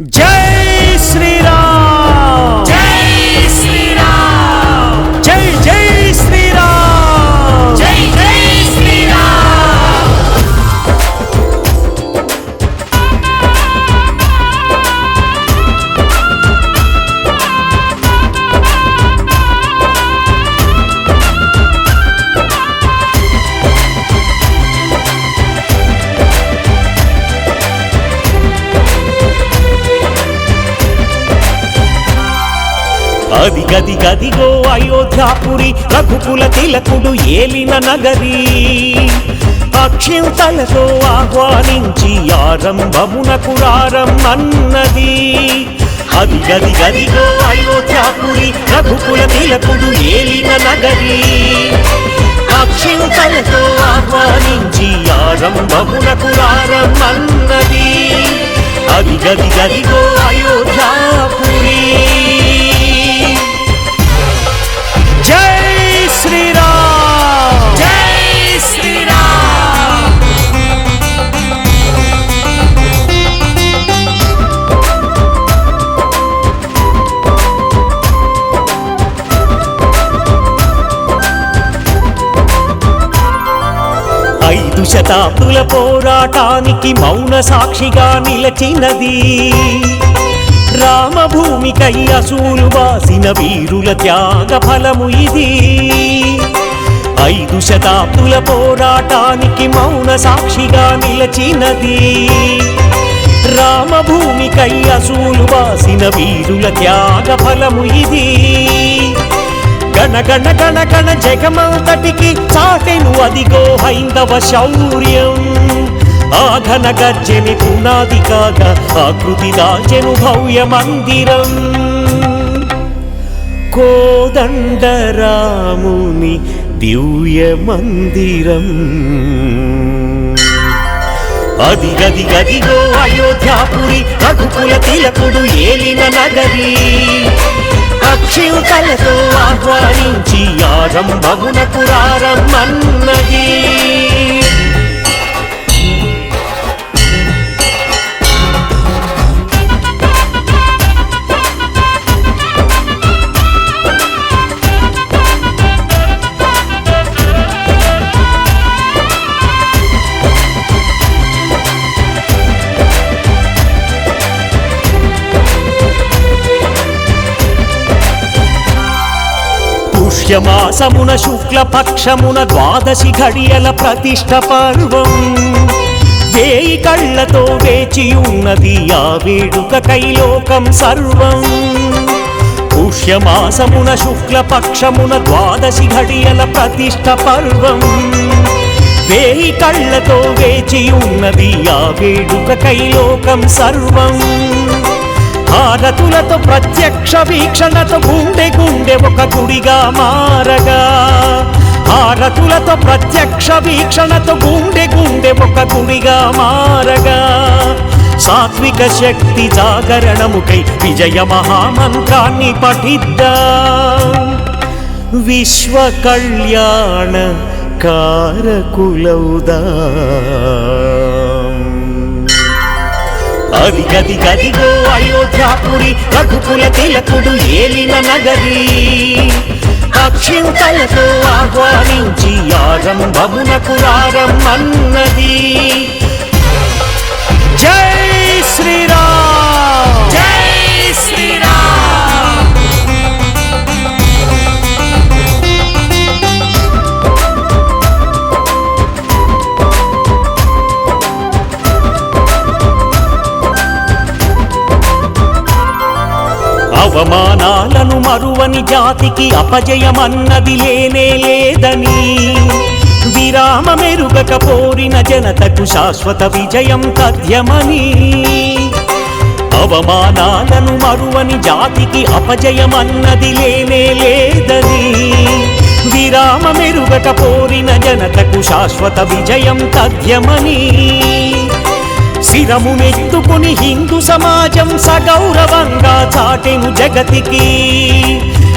జై శ్రీరామ్ అది గది గదిగో అయోధ్యాపురి రఘుకుల తిలకుడు ఏలిన నగరి. అక్షింతలతో ఆహ్వానించి ఆరంభమునకు అన్నది అది గది గదిగో అయోధ్యాపురి రఘుకుల తిలకుడు ఏలిన నగరి. అక్షింతలతో ఆహ్వానించి ఆరంభమునకు రారమ్మన్నది అది గది గదిగో శతాబ్దుల పోరాటానికి మౌన సాక్షిగా నిలచినది. రామభూమికై అసూలు వాసిన వీరుల త్యాగ ఫలము ఇది. ఐదు శతాబ్దుల పోరాటానికి మౌన సాక్షిగా నిలచినది. రామభూమికై అసూలు వాసిన వీరుల త్యాగ ఫలము ఇది. గణ గణ గణ గణ జగమంతటికి చాటెను అదిగో హైందవ శౌర్యం. ఆ ఘన గర్జని పునాది కాగా ఆకృతి దాచెను భవ్య మందిరం. కోదండరాముని దివ్య మందిరం. అది గది గదిగో అయోధ్యాపురి రఘుకుల తిలకుడు ఏలిన నగరి. అక్షింతలతో ఆహ్వానించి ఆరంభమునకు రారమ్మన్నది పుష్యమాసమున శుక్ల పక్షమున ద్వాదశి ఘడియల ప్రతిష్ట పర్వం. వేయి కళ్ళతో వేచి ఉన్నది ఆ వేడుక కైలోకం సర్వం. పుష్యమాసమున శుక్ల పక్షమున ద్వాదశి ఘడియల ప్రతిష్ట పర్వం. వేయి కళ్ళతో వేచి ఉన్నది ఆ వేడుక కైలోకం సర్వం. హారతులతో ప్రత్యక్ష వీక్షణతో గుండె గుండె ఒక గుడిగా మారగా. హారతులతో ప్రత్యక్ష వీక్షణతో గుండె గుండె ఒక గుడిగా మారగా. సాత్విక శక్తి జాగరణముకై విజయ మహామంత్రాన్ని పఠిద్దా. విశ్వ కళ్యాణ కారకులౌదా అది గది గదిగో అయోధ్యాపురి రఘుకుల తిలకుడు ఏలిన నగరి. అక్షింతలతో ఆహ్వానించి ఆరంభమునకు అన్నది జై శ్రీరామ్! అవమానాలను మరువని జాతికి అపజయమన్నది లేనే లేదని. విరామ మెరుగక పోరిన జనతకు శాశ్వత విజయం తథ్యమని అవమానాలను మరువని జాతికి అపజయమన్నది లేనే లేదని. విరామ మెరుగక పోరిన జనతకు శాశ్వత విజయం తథ్యమని శిరమునెత్తుకుని హిందూ సమాజం సగౌరవంగా చాటెను జగతికి.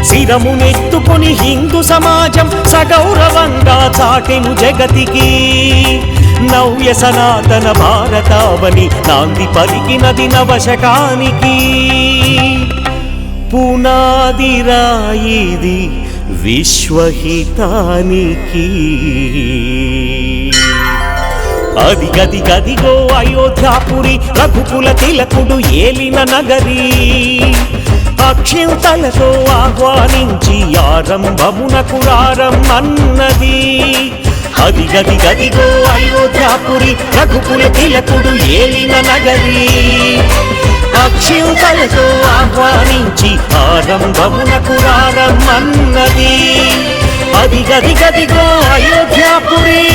శిరమునెత్తుకుని హిందూ సమాజం సగౌరవంగా చాటెను జగతికి. నవ్య సనాతన భారతావని నాంది పలికినది నవశకానికి. పునాది రాయిది విశ్వహితానికి. అది గది గదిగో అయోధ్యాపురి రఘుకుల తిలకుడు ఏలిన నగరి. అక్షింతలతో ఆహ్వానించి ఆరంభమునకు రారమ్మన్నది అది గది గదిగో అయోధ్యాపురి రఘుకుల తిలకుడు ఏలిన నగరి. అక్షింతలతో ఆహ్వానించి ఆరంభమునకు రారమ్మన్నది అది గది గదిగో అయోధ్యాపురి.